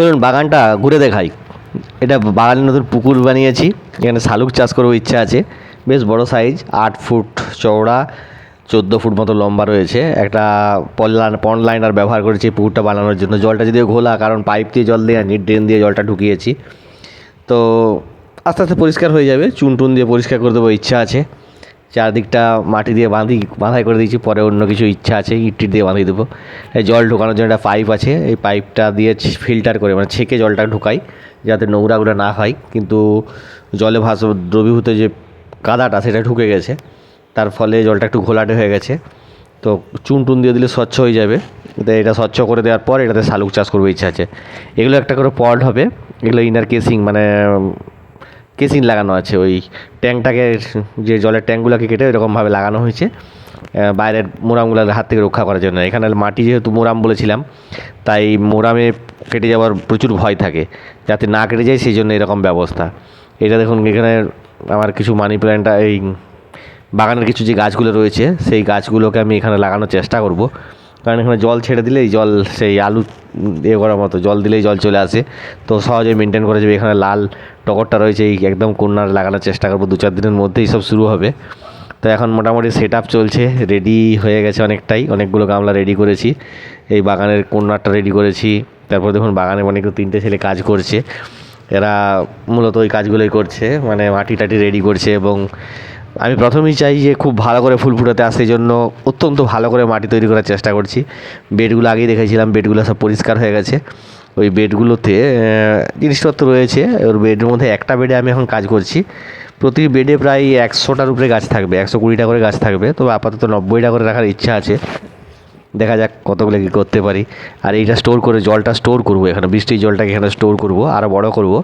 চলুন বাগানটা ঘুরে দেখাই। এটা বাগানে নতুন পুকুর বানিয়েছি, এখানে শালুক চাষ করব ইচ্ছা আছে। বেশ বড় সাইজ আট ফুট চওড়া, চোদ্দ ফুট মতো লম্বা রয়েছে। একটা পল্লান পন্ড লাইনার ব্যবহার করেছি পুকুরটা বানানোর জন্য। জলটা যদিও ঘোলা, কারণ পাইপ দিয়ে জল দিয়ে আনি ড্রেন দিয়ে জলটা ঢুকিয়েছি। তো আস্তে আস্তে পরিষ্কার হয়ে যাবে। চুন টুন দিয়ে পরিষ্কার করে দেবো, ইচ্ছা আছে। চারদিকটা মাটি দিয়ে বাঁধি, বাঁধাই করে দিয়েছি, পরে অন্য কিছু ইচ্ছা আছে ইট দিয়ে বাঁধিয়ে দেবো। জল ঢোকানোর জন্য একটা পাইপ আছে, এই পাইপটা দিয়ে ফিল্টার করে মানে ছেঁকে জলটা ঢুকাই, যাতে নোংরাগুলো না হয়। কিন্তু জলে ভাস, দ্রবীভূত যে কাদাটা, সেটা ঢুকে গেছে। তার ফলে জলটা একটু ঘোলাটে হয়ে গেছে। তো চুন টুন দিয়ে দিলে স্বচ্ছ হয়ে যাবে। এটা স্বচ্ছ করে দেওয়ার পর এটাতে শালুক চাষ করব ইচ্ছা আছে। এগুলো একটা করে পড হবে। এগুলো ইনার কেসিং মানে কেসিং লাগানো আছে? ওই ট্যাঙ্কটাকে যে জলের ট্যাঙ্কগুলোকে কেটে এরকমভাবে লাগানো হয়েছে। বাইরের মোরামগুলোর হাত থেকে রক্ষা করার জন্য। এখানে মাটি যেহেতু মোরাম বলেছিলাম, তাই মোরামে কেটে যাওয়ার প্রচুর ভয় থাকে। যাতে না কেটে যায়, সেই জন্য এরকম ব্যবস্থা। এটা দেখুন, এখানে আমার কিছু মানি প্ল্যান্টটা এই বাগানের কিছু যে গাছগুলো রয়েছে, সেই গাছগুলোকে আমি এখানে লাগানোর চেষ্টা করব। কারণ এখানে জল ছেড়ে দিলেই জল সেই আলু ইয়ে করার মতো, জল দিলেই জল চলে আসে। তো সহজে মেনটেন করা যাবে। এখানে লাল টগরটা রয়েছে, এই একদম কন্যার লাগানোর চেষ্টা করব। দু চার দিনের মধ্যেই সব শুরু হবে। তো এখন মোটামুটি সেট আপ চলছে রেডি হয়ে গেছে অনেকটাই। অনেকগুলো গামলা রেডি করেছি। এই বাগানের কন্যারটা রেডি করেছি। তারপর দেখুন, বাগানে অনেক তিনটে ছেলে কাজ করছে। এরা মূলত ওই কাজগুলোই করছে। মানে মাটি টাটি রেডি করছে এবং আমি প্রথমেই চাই যে খুব ভালো করে ফুল ফুটাতে আসে জন্য অত্যন্ত ভালো করে মাটি তৈরি করার চেষ্টা করছি। বেডগুলো আগেই দেখেছিলাম, বেডগুলো সব পরিষ্কার হয়ে গেছে। ওই বেডগুলোতে জিনিসপত্র রয়েছে, ওর বেডের মধ্যে একটা বেডে আমি এখন কাজ করছি। প্রতি বেডে প্রায় একশোটার উপরে গাছ থাকবে, একশো কুড়িটা করে গাছ থাকবে, তবে আপাতত নব্বইটা করে রাখার ইচ্ছা আছে। দেখা যাক কতগুলো কী করতে পারি। আর এইটা স্টোর করে জলটা স্টোর করব এখানে। বৃষ্টির জলটাকে এখানে স্টোর করব আরও বড় করব।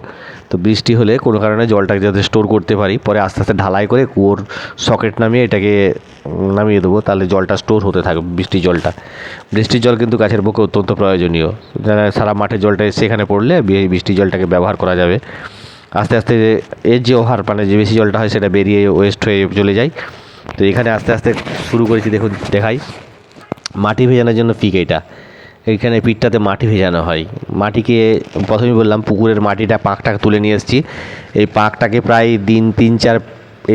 তো বৃষ্টি হলে কোনো কারণে জলটাকে যাতে স্টোর করতে পারি। পরে আস্তে আস্তে ঢালাই করে কুয়োর সকেট নামিয়ে এটাকে নামিয়ে দেবো। তাহলে জলটা স্টোর হতে থাকবে বৃষ্টির জলটা। বৃষ্টির জল কিন্তু গাছের পক্ষে অত্যন্ত প্রয়োজনীয়। সারা মাঠের জলটা এসে এখানে পড়লে বি- বৃষ্টির জলটাকে ব্যবহার করা যাবে। আস্তে আস্তে এর যে ওভার মানে যে বেশি জলটা হয় সেটা বেরিয়ে ওয়েস্ট হয়ে চলে যায়। তো এখানে আস্তে আস্তে শুরু করেছি, দেখুন, দেখাই। মাটি ভেজানোর জন্য পিক এটা। এইখানে পিঠটাতে মাটি ভেজানো হয়। মাটিকে প্রথমেই বললাম, পুকুরের মাটিটা পাঁকটা তুলে নিয়ে এসেছি। এই পাঁকটাকে প্রায় দিন তিন চার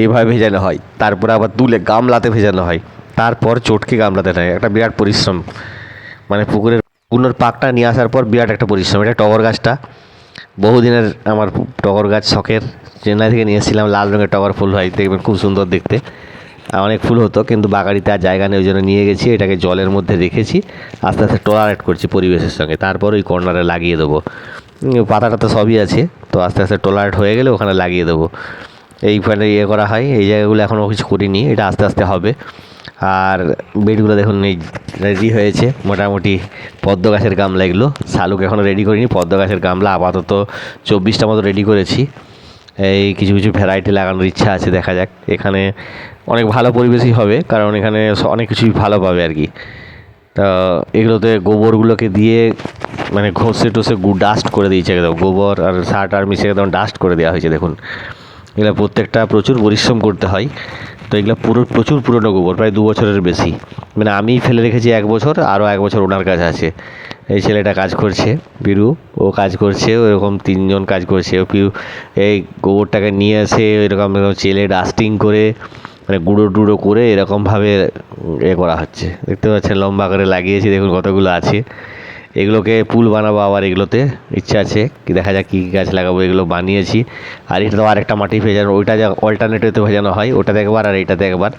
এইভাবে ভেজানো হয়। তারপরে আবার তুলে গামলাতে ভেজানো হয়। তারপর চটকে গামলাতে নেয়। একটা বিরাট পরিশ্রম। মানে পুকুরের পুনর পাকটা নিয়ে আসার পর বিরাট একটা পরিশ্রম। এটা টগর গাছটা। বহুদিনের আমার টগর গাছ শখের। চেন্নাই থেকে নিয়ে এসেছিলাম, লাল রঙের টগর ফুল হয়। দেখবেন খুব সুন্দর দেখতে। অনেক ফুল হতো, কিন্তু বাগাড়িতে আর জায়গা নেই, ওই জন্য নিয়ে গেছি, এটাকে জলের মধ্যে রেখেছি, আস্তে আস্তে টলারেট করছি পরিবেশের সঙ্গে। তারপর ওই কর্নারে লাগিয়ে দেবো। পাতাটা তো সবই আছে, তো আস্তে আস্তে টলারেট হয়ে গেলে ওখানে লাগিয়ে দেবো। এইখানে ইয়ে করা হয়, এই জায়গাগুলো এখনও কিছু করিনি, এটা আস্তে আস্তে হবে। আর বেডগুলো দেখুন, এই রেডি হয়েছে, মোটামুটি পদ্ম গাছের গামলা এগুলো। শালুক এখনও রেডি করিনি, পদ্ম গাছের গামলা আপাতত চব্বিশটা মতো রেডি করেছি। এই কিছু কিছু ভ্যারাইটি লাগানোর ইচ্ছা আছে, দেখা যাক। এখানে অনেক ভালো পরিবেশই হবে, কারণ এখানে অনেক কিছুই ভালো পাবে আর কি। তা এগুলোতে গোবরগুলোকে দিয়ে মানে ঘষে টসে ডাস্ট করে দিয়েছে একদম। গোবর আর সার টার মিশিয়ে একদম ডাস্ট করে দেওয়া হয়েছে, দেখুন। এগুলো প্রত্যেকটা প্রচুর পরিশ্রম করতে হয়। তো এগুলো পুরো, প্রচুর পুরনো গোবর, প্রায় দু বছরের বেশি। মানে আমি ফেলে রেখেছি এক বছর, আরও এক বছর ওনার কাছে আছে। এই ছেলেটা কাজ করছে, বিরু। ও কাজ করছে ওরকম তিনজন কাজ করছে। ও পিউ, এই গোবরটাকে নিয়ে এসে এরকম এরকম চেলে ডাস্টিং করে মানে গুঁড়ো টুড়ো করে এরকমভাবে এ করা হচ্ছে। দেখতে পাচ্ছেন লম্বা করে লাগিয়েছি, দেখুন কতগুলো আছে। এগুলোকে পুল বানাবো আবার এগুলোতে, ইচ্ছা আছে। কি দেখা যাক কী কী গাছ লাগাবো, এগুলো বানিয়েছি। আর এটা তো আরেকটা মাটি ভেজানো, ওইটা যা অল্টারনেটিভতে ভেজানো হয়, ওটাতে একবার আর এইটাতে একবার।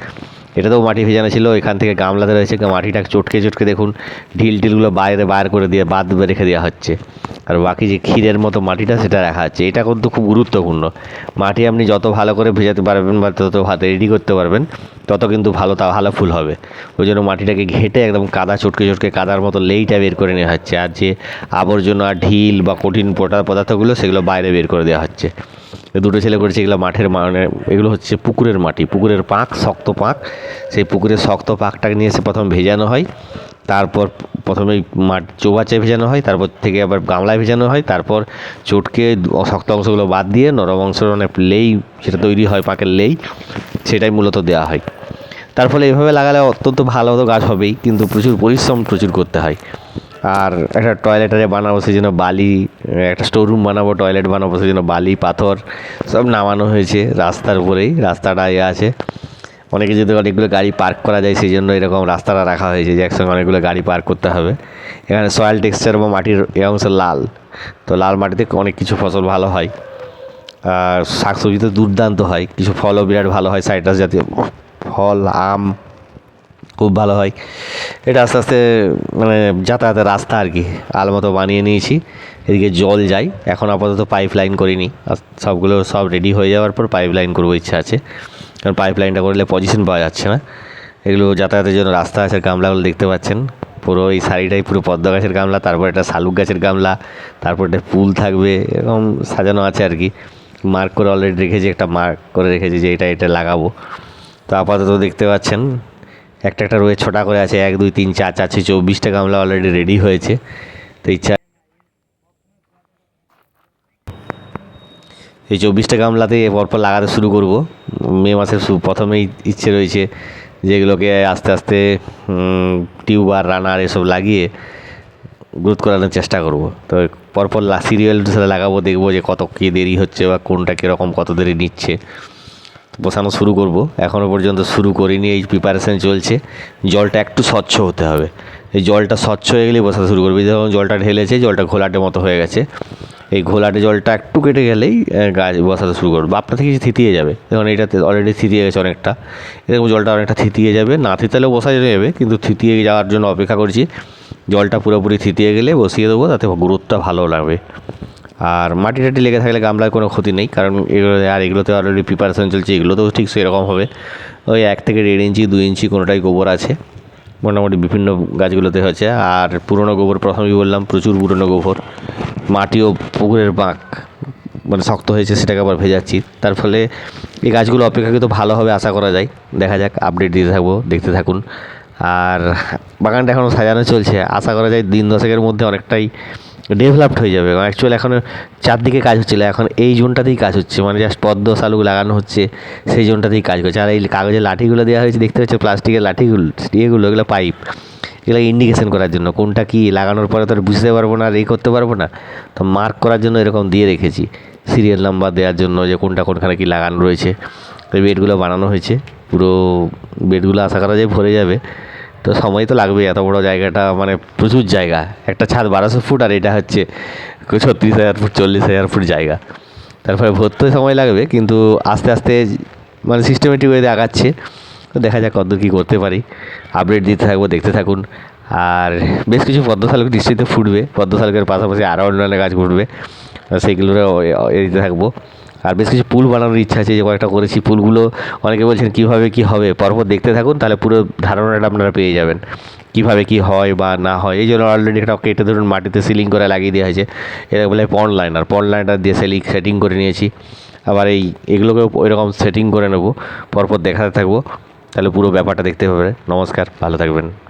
এটাতেও মাটি ভেজানো ছিল, এখান থেকে গামলাতে রয়েছে, মাটিটা চটকে চটকে দেখুন, ঢিল টিলগুলো বাইরে বাইর করে দিয়ে বাদ রেখে দেওয়া হচ্ছে। আর বাকি যে ক্ষীরের মতো মাটিটা, সেটা রাখা হচ্ছে। এটা কিন্তু খুব গুরুত্বপূর্ণ। মাটি আপনি যত ভালো করে ভেজাতে পারবেন বা তত ভাতে রেডি করতে পারবেন, তত কিন্তু ভালো তা, ভালো ফুল হবে। ওই জন্য মাটিটাকে ঘেটে একদম কাদা, চটকে চটকে কাদার মতো লেইটা বের করে নেওয়া হচ্ছে। আর যে আবর্জনা, ঢিল বা কঠিন পোটা পদার্থগুলো, সেগুলো বাইরে বের করে দেওয়া হচ্ছে। দুটো ছেলে করেছে, এগুলো মাঠের মানে এগুলো হচ্ছে পুকুরের মাটি। পুকুরের পাঁক, শক্ত পাঁক। সেই পুকুরের শক্ত পাঁকটাকে নিয়ে এসে প্রথম ভেজানো হয়। তারপর প্রথমে মাঠ চৌবাচ্চায় ভেজানো হয়, তারপর থেকে আবার গামলায় ভেজানো হয়। তারপর চটকে শক্ত অংশগুলো বাদ দিয়ে নরম অংশের অনেক লেই সেটা তৈরি হয়, পাকের লেই, সেটাই মূলত দেওয়া হয়। তার ফলে এভাবে লাগালে অত্যন্ত ভালো তো গাছ হবেই, কিন্তু প্রচুর পরিশ্রম প্রচুর করতে হয়। আর একটা টয়লেট আরে বানাবো সেই জন্য বালি, একটা স্টোর রুম বানাবো টয়লেট বানাবো সেই জন্য বালি, পাথর, সব নামানো হয়েছে রাস্তার উপরেই, রাস্তাটা ইয়ে আছে। অনেকে যদি অনেকগুলো গাড়ি পার্ক করা যায় সেই জন্য এরকম রাস্তাটা রাখা হয়েছে যে একসঙ্গে অনেকগুলো গাড়ি পার্ক করতে হবে। এখানে সয়েল টেক্সচার বা মাটির এ অংশ লাল, তো লাল মাটিতে অনেক কিছু ফসল ভালো হয়। আর শাকসবজি তো দুর্দান্ত হয়, কিছু ফলও বিরাট ভালো হয়, সাইট্রাস জাতীয় ফল, আম খুব ভালো হয়। এটা আস্তে আস্তে মানে যাতায়াতের রাস্তা আর কি। আল মতো বানিয়ে নিয়েছি, এদিকে জল যায়। এখন আপাতত পাইপ লাইন করিনি সবগুলো সব রেডি হয়ে যাওয়ার পর পাইপ লাইন করব, ইচ্ছা আছে। কারণ পাইপ লাইনটা করলে পজিশন পাওয়া যাচ্ছে না। এগুলো যাতায়াতের জন্য রাস্তা আছে গামলাগুলো দেখতে পাচ্ছেন। পুরো এই শাড়িটাই পুরো পদ্ম গাছের গামলা, তারপর একটা শালুক গাছের গামলা, তারপর একটা পুল থাকবে, এরকম সাজানো আছে আর কি। মার্ক করে অলরেডি রেখেছি, একটা মার্ক করে রেখেছি যে এটা এটা লাগাবো। তো আপাতত দেখতে পাচ্ছেন একটা একটা রয়ে ছোটা করে আছে, এক, দুই, তিন, চার চার চারশো চব্বিশটা গামলা অলরেডি রেডি হয়েছে। তো ইচ্ছা এই চব্বিশটা গামলাতে পরপর লাগাতে শুরু করব। মে মাসের প্রথমেই ইচ্ছে রয়েছে যেগুলোকে আস্তে আস্তে টিউব আর রানার এসব লাগিয়ে গ্রোথ করানোর চেষ্টা করব। তো পরপর সিরিয়াল সাথে লাগাবো, দেখব যে কত কী দেরি হচ্ছে বা কোনটা কীরকম, কত দেরি নিচ্ছে। বসানো শুরু করব। এখনও পর্যন্ত শুরু করিনি, এই প্রিপারেশান চলছে। জলটা একটু স্বচ্ছ হতে হবে। এই জলটা স্বচ্ছ হয়ে গেলেই বসাতে শুরু করবে। যখন জলটা ঢেলেছে, জলটা ঘোলাটে মতো হয়ে গেছে। এই ঘোলাটে জলটা একটু কেটে গেলেই গাছ বসাতে শুরু করবে। আপনার থেকে থিতিয়ে যাবে। দেখুন এটাতে অলরেডি থিতিয়ে গেছে অনেকটা। এরকম জলটা অনেকটা থিতিয়ে যাবে। না থিতালেও বসা যাবে, কিন্তু থিতিয়ে যাওয়ার জন্য অপেক্ষা করছি। জলটা পুরোপুরি থিতিয়ে গেলে বসিয়ে দেবো, তাতে গ্রোথটা ভালো লাগবে। আর মাটি টাটি লেগে থাকলে গামলার কোনো ক্ষতি নেই, কারণ এগুলো আর এগুলোতে অলরেডি প্রিপারেশন চলছে, এগুলোতেও ঠিক সেরকম হবে। ওই এক থেকে দেড় ইঞ্চি দুই ইঞ্চি কোনোটাই গোবর আছে, মোটামুটি বিভিন্ন গাছগুলোতে হয়েছে আর পুরনো গোবর প্রথমেই বললাম, প্রচুর পুরনো গোবর, মাটিও পুকুরের বাঁক মানে শক্ত হয়েছে, সেটাকে আবার ভেজাচ্ছি। তার ফলে এই গাছগুলো অপেক্ষাকৃত ভালো হবে আশা করা যায়। দেখা যাক আপডেট দিতে থাকব, দেখতে থাকুন। আর বাগানটা এখনও সাজানো চলছে, আশা করা যায় দিন দশেকের মধ্যে অনেকটাই ডেভেলপড হয়ে যাবে। অ্যাকচুয়ালি এখন চারদিকে কাজ হচ্ছিল। এখন এই জোনটাতেই কাজ হচ্ছে। মানে জাস্ট পদ্ম শালুক লাগানো হচ্ছে, সেই জোনটাতেই কাজ করছে। আর এই কাগজের লাঠিগুলো দেওয়া হয়েছে, দেখতে পাচ্ছ প্লাস্টিকের লাঠিগুলো, ইয়েগুলো, এগুলো পাইপ এগুলো ইন্ডিকেশন করার জন্য। কোনটা কি লাগানোর পরে তো বুঝতে পারব না, আর এই করতে পারব না। তো মার্ক করার জন্য এরকম দিয়ে রেখেছি। সিরিয়াল নাম্বার দেওয়ার জন্য যে কোনটা কোনখানে কি লাগানো রয়েছে। তো বেডগুলো বানানো হয়েছে। পুরো বেডগুলো আশা করা যায় ভরে যাবে। তো সময় তো লাগবে এত বড় জায়গাটা মানে প্রচুর জায়গা একটা ছাদ বারোশো ফুট আর এটা হচ্ছে ছত্রিশ হাজার ফুট চল্লিশ হাজার ফুট জায়গা তারপরে ভরতে সময় লাগবে কিন্তু আস্তে আস্তে মানে সিস্টেমেটিক ওয়েতে আগাচ্ছে তো দেখা যাক কত কী করতে পারি আপডেট দিতে থাকব দেখতে থাকুন আর বেশ কিছু পদ্মশালক নিশ্চিত ফুটবে পদ্মশালকের পাশাপাশি আরও অন্যান্য গাছ ফুটবে সেইগুলোরও এ দিতে থাকব আর বেশ কিছু পুল বানানোর ইচ্ছা আছে যে কয়েকটা করেছি পুলগুলো। অনেকে বলছেন, কীভাবে কী হবে? পরপর দেখতে থাকুন, তাহলে পুরো ধারণাটা আপনারা পেয়ে যাবেন। কীভাবে কী হয় বা না হয়। এই জন্য অলরেডি একটা কেটে ধরুন, মাটিতে সিলিং করে লাগিয়ে দেওয়া হয়েছে। এটা বলে পন্ড লাইনার পন্ড লাইনার দিয়ে সেলিং সেটিং করে নিয়েছি। আবার এই এগুলোকেও ওইরকম সেটিং করে নেব। পরপর দেখাতে থাকব। তাহলে পুরো ব্যাপারটা দেখতে পাবে। নমস্কার, ভালো থাকবেন।